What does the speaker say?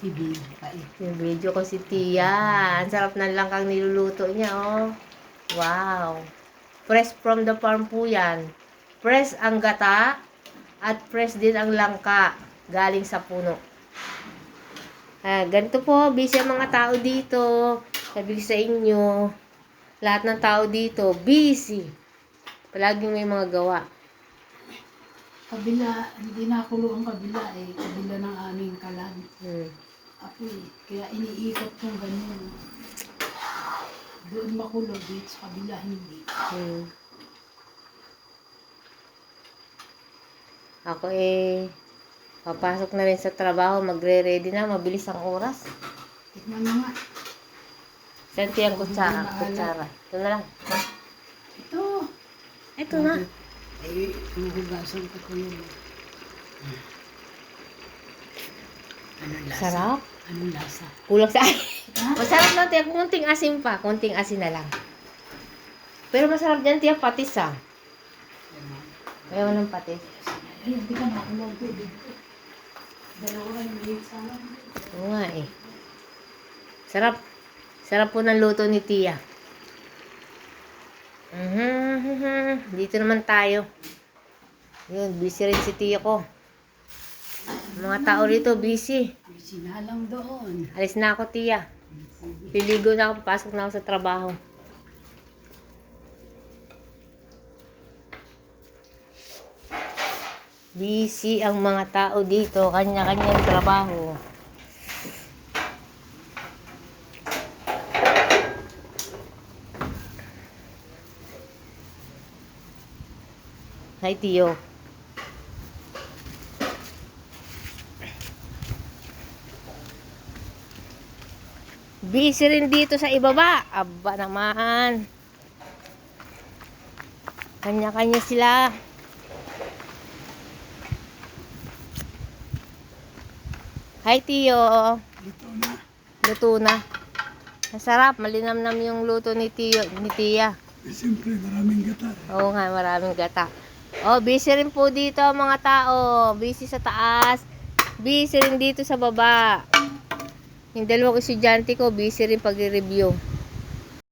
Bibig pa eh. Yung video ko si Tia. Ang sarap ng langkang niluluto niya, oh. Wow. Fresh from the farm po yan. Fresh ang gata at fresh din ang langka galing sa puno. Ah, ganito po, busy ang mga tao dito. Sabi sa inyo, lahat ng tao dito, busy. Palaging may mga gawa. Kabila, hindi na kulo ang kabila eh. Kabila ng aming kalan. Hmm. Ako eh. Kaya iniikot kong ganyan. Doon makulo, dito sa kabila hindi. Hmm. Ako eh, papasok na rin sa trabaho, magre-ready na, mabilis ang oras. Tignan mo nga. Senti ang kutsara, kutsara. Ito na lang. Ito. Ito na. Eh, huhugasan ko ko yun. Anong lasa? Sarap. Anong lasa? Kulang sa Ha? Masarap na tiyak, kunting asin pa, kunting asin na lang. Pero masarap dyan tiyak patis ah. Ayaw ng patis. Ay, hindi ka nakulog ko. Dalawa yung liit sana. Oo nga eh. Sarap. Sarap po ng luto ni Tia. Dito naman tayo. Yun, busy rin si Tia ko. Mga tao rito, busy. May sinalang doon. Alis na ako, Tia. Liligo na ako, papasok na ako sa trabaho. Busy ang mga tao dito, kanya-kanyang trabaho. Hi, Tio. Busy rin dito sa ibaba. Aba naman. Kanya-kanya sila. Hi, Tio. Ito na. Luto na. Masarap. Malinamnam yung luto ni Tio, ni Tia. Eh, Siyempre, maraming gata. Oo nga, maraming gata. Oh, busy rin po dito mga tao. Busy sa taas. Busy rin dito sa baba. Yung dalawang estudyante ko, busy rin pag-review.